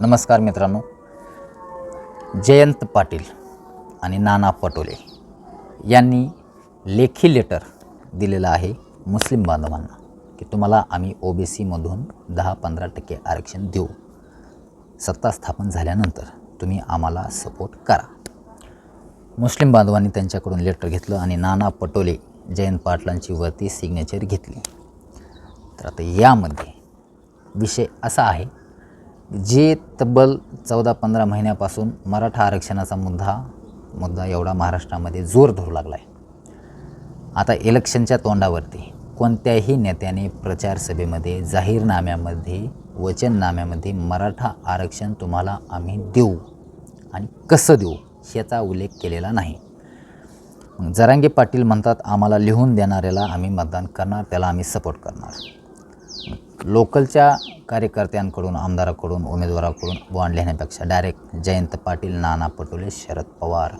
नमस्कार मित्रांनो. जयंत पाटील आणि नाना पटोले यांनी लेखी लेटर दिलेलं आहे मुस्लिम बांधवांना की तुम्हाला आम्ही ओ बी सीमधून दहा पंधरा टक्के आरक्षण देऊ. सत्ता स्थापन झाल्यानंतर तुम्ही आम्हाला सपोर्ट करा. मुस्लिम बांधवांनी त्यांच्याकडून लेटर घेतलं आणि नाना पटोले जयंत पाटलांची वरती सिग्नेचर घेतली. तर आता यामध्ये विषय असा आहे जे तब्बल चौदा पंधरा महिन्यापासून मराठा आरक्षणाचा मुद्दा मुद्दा एवढा महाराष्ट्रामध्ये जोर धरू लागला आहे आता इलेक्शनच्या तोंडावरती कोणत्याही नेत्याने प्रचारसभेमध्ये जाहीरनाम्यामध्ये वचननाम्यामध्ये मराठा आरक्षण तुम्हाला आम्ही देऊ आणि कसं देऊ याचा उल्लेख केलेला नाही. मग जरांगे पाटील म्हणतात आम्हाला लिहून देणाऱ्याला आम्ही मतदान करणार त्याला आम्ही सपोर्ट करणार. लोकलच्या कार्यकर्त्यांकडून आमदाराकडून उमेदवाराकडून बॉन्ड लिहिण्यापेक्षा डायरेक्ट जयंत पाटील नाना पटोले शरद पवार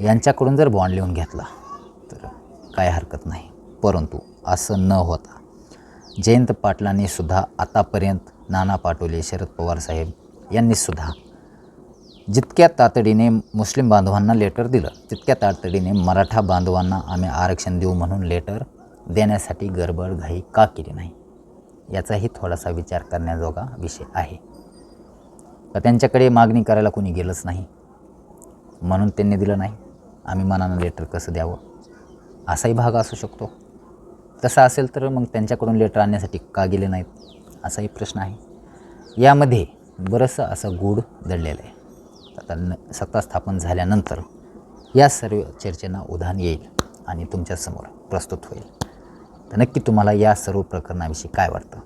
यांच्याकडून जर बॉन्ड लिहून घेतला तर काय हरकत नाही. परंतु असं न होता जयंत पाटलांनी सुद्धा आतापर्यंत नाना पाटोले शरद पवार साहेब यांनीसुद्धा जितक्या तातडीने मुस्लिम बांधवांना लेटर दिलं तितक्या तातडीने मराठा बांधवांना आम्ही आरक्षण देऊ म्हणून लेटर देण्यासाठी गडबड घाई का केली नाही? याचाही थोडासा विचार करण्याजोगा विषय आहे. तर त्यांच्याकडे मागणी करायला कोणी गेलंच नाही. म्हणून त्यांनी दिलं नाही. आम्ही मनानं लेटर कसं द्यावं? असाही भाग असू शकतो. तसा असेल तर मग त्यांच्याकडून लेटर आणण्यासाठी का गेले नाहीत? असाही प्रश्न आहे. यामध्ये बरंचसं असं गूढ दडलेलं आहे. आता न सत्ता स्थापन झाल्यानंतर या सर्व चर्चेना उधाण येईल आणि तुमच्यासमोर प्रस्तुत होईल. तर नक्की तुम्हाला या सर्व प्रकरणाविषयी काय वाटतं?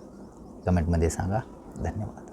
कमेंटमध्ये सांगा. धन्यवाद.